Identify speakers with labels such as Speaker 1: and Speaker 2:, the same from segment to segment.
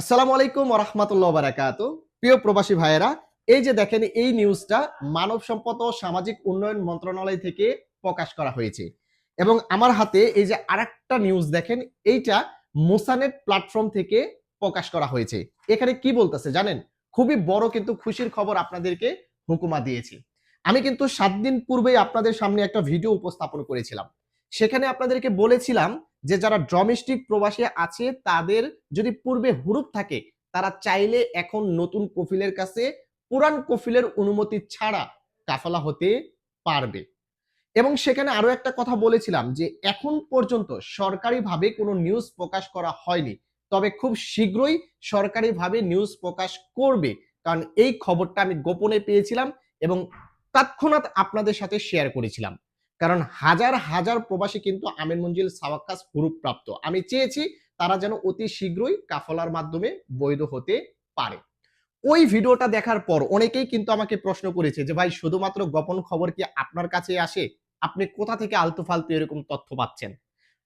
Speaker 1: আসসালামু আলাইকুম রহমতুল্লাহ বারাকাত। প্রিয় প্রবাসী ভাইয়েরা, এই যে দেখেন, এই নিউজটা মানব সম্পদ ও সামাজিক উন্নয়ন মন্ত্রণালয় থেকে প্রকাশ করা হয়েছে। এবং আমার হাতে এই যে আরেকটা নিউজ দেখেন, এইটা মোসানেট প্ল্যাটফর্ম থেকে প্রকাশ করা হয়েছে। এখানে কি বলতেছে জানেন? খুবই বড় কিন্তু খুশির খবর আপনাদেরকে হুকুমা দিয়েছি। আমি কিন্তু সাত দিন পূর্বেই আপনাদের সামনে একটা ভিডিও উপস্থাপন করেছিলাম। সেখানে আপনাদেরকে বলেছিলাম যে যারা ডোমেস্টিক প্রবাসী আছে, তাদের যদি পূর্বে হুরুপ থাকে, তারা চাইলে এখন নতুন কফিলের কাছে পুরান কফিলের অনুমতি ছাড়া কাফালা হতে পারবে। এবং সেখানে আরও একটা কথা বলেছিলাম যে, এখন পর্যন্ত সরকারিভাবে কোনো নিউজ প্রকাশ করা হয়নি। তবে খুব শীঘ্রই সরকারিভাবে নিউজ প্রকাশ করবে। কারণ এই খবরটা আমি গোপনে পেয়েছিলাম এবং তৎক্ষণাৎ আপনাদের সাথে শেয়ার করেছিলাম। কারণ হাজার হাজার প্রবাসী কিন্তু আমিন মঞ্জিল সাওয়াক্কাস হুরুপ প্রাপ্ত। আমি চেয়েছি তারা যেন অতি শীঘ্রই কাফলার মাধ্যমে বৈধ হতে পারে। ওই ভিডিওটা দেখার পর অনেকেই কিন্তু আমাকে প্রশ্ন করেছে যে, ভাই, শুধুমাত্র গোপন খবর কি আপনার কাছে আসে? আপনি কোথা থেকে আলতু ফালতু এরকম তথ্য পাচ্ছেন?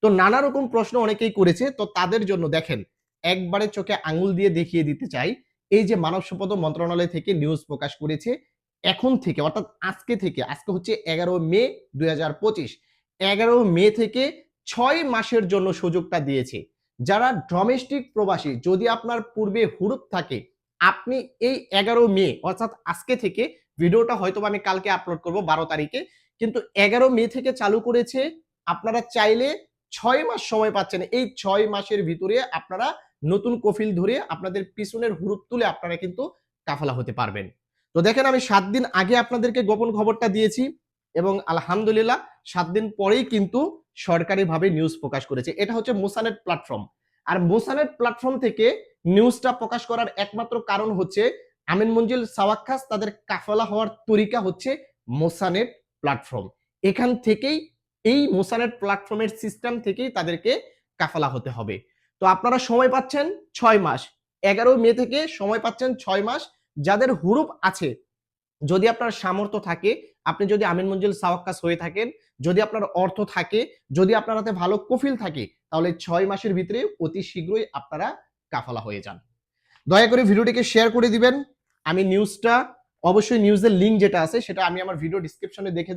Speaker 1: তো নানা রকম প্রশ্ন অনেকেই করেছে। তো তাদের জন্য দেখেন, একবারে চোখে আঙুল দিয়ে দেখিয়ে দিতে চাই, এই যে মানব সম্পদ মন্ত্রণালয় থেকে নিউজ প্রকাশ করেছে এখন থেকে, অর্থাৎ আজকে থেকে, আজকে হচ্ছে এগারো মে দুই এগারো মে থেকে ছয় মাসের জন্য সুযোগটা দিয়েছে। যারা ডোমেস্টিক প্রবাসী, যদি আপনার পূর্বে হুরুপ থাকে, আপনি এই এগারো মে, অর্থাৎ আজকে থেকে ভিডিওটা হয়তো আমি কালকে আপলোড করব বারো তারিখে, কিন্তু এগারো মে থেকে চালু করেছে, আপনারা চাইলে ছয় মাস সময় পাচ্ছেন। এই ছয় মাসের ভিতরে আপনারা নতুন কফিল ধরে আপনাদের পিছনের হুরুপ তুলে আপনারা কিন্তু কাফালা হতে পারবেন। তো দেখেন আমি সাত দিন আগে আপনাদেরকে গোপন খবরটা দিয়েছি এবং আলহামদুলিল্লাহ সাত দিন পরেই কিন্তু সরকারিভাবে নিউজ প্রকাশ করেছে। এটা হচ্ছে মোসানেট প্ল্যাটফর্ম আর মোসানেট প্ল্যাটফর্ম থেকে নিউজটা প্রকাশ করার একমাত্র কারণ হচ্ছে আমিন মঞ্জিল সাওয়াক্কাস তাদের কাফলা হওয়ার তরিকা হচ্ছে মোসানেট প্ল্যাটফর্ম এখান থেকেই এই মোসানেট প্ল্যাটফর্মের সিস্টেম থেকেই তাদেরকে কাফালা হতে হবে। তো আপনারা সময় পাচ্ছেন ছয় মাস। এগারো মে থেকে সময় পাচ্ছেন ছয় মাস। যাদের হুরুপ আছে, যদি আপনার সামর্থ্য থাকে, আপনি যদি আমিন মঞ্জিল সাওয়াক্কাস হয়ে থাকেন, যদি আপনার অর্থ থাকে, যদি আপনার হাতে ভালো কফিল থাকে, তাহলে ছয় মাসের ভিতরে অতি শীঘ্রই আপনারা কাফালা হয়ে যান। দয়া করে ভিডিওটিকে শেয়ার করে দিবেন। আমি নিউজটা অবশ্যই নিউজের লিঙ্ক যেটা আছে, সেটা আমি আমার ভিডিও ডিসক্রিপশনে দেখে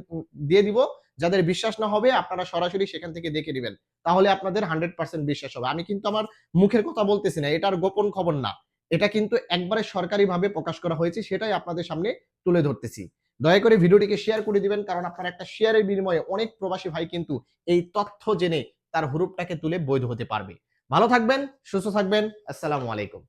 Speaker 1: দিয়ে দিব। যাদের বিশ্বাস না হবে, আপনারা সরাসরি সেখান থেকে দেখে দিবেন তাহলে আপনাদের হান্ড্রেড পার্সেন্ট বিশ্বাস হবে। আমি কিন্তু আমার মুখের কথা বলতেছি না এটার গোপন খবর না। এটা কিন্তু একবারে সরকারিভাবে প্রকাশ করা হয়েছে, সেটাই আপনাদের সামনে তুলে ধরতেছি। দয়া করে ভিডিওটিকে শেয়ার করে দিবেন, কারণ আপনার একটা শেয়ারের বিনিময়ে অনেক প্রবাসী ভাই কিন্তু এই তথ্য জেনে তার হুরুপটাকে তুলে বৈধ হতে পারবে। ভালো থাকবেন, সুস্থ থাকবেন, আসসালামু আলাইকুম।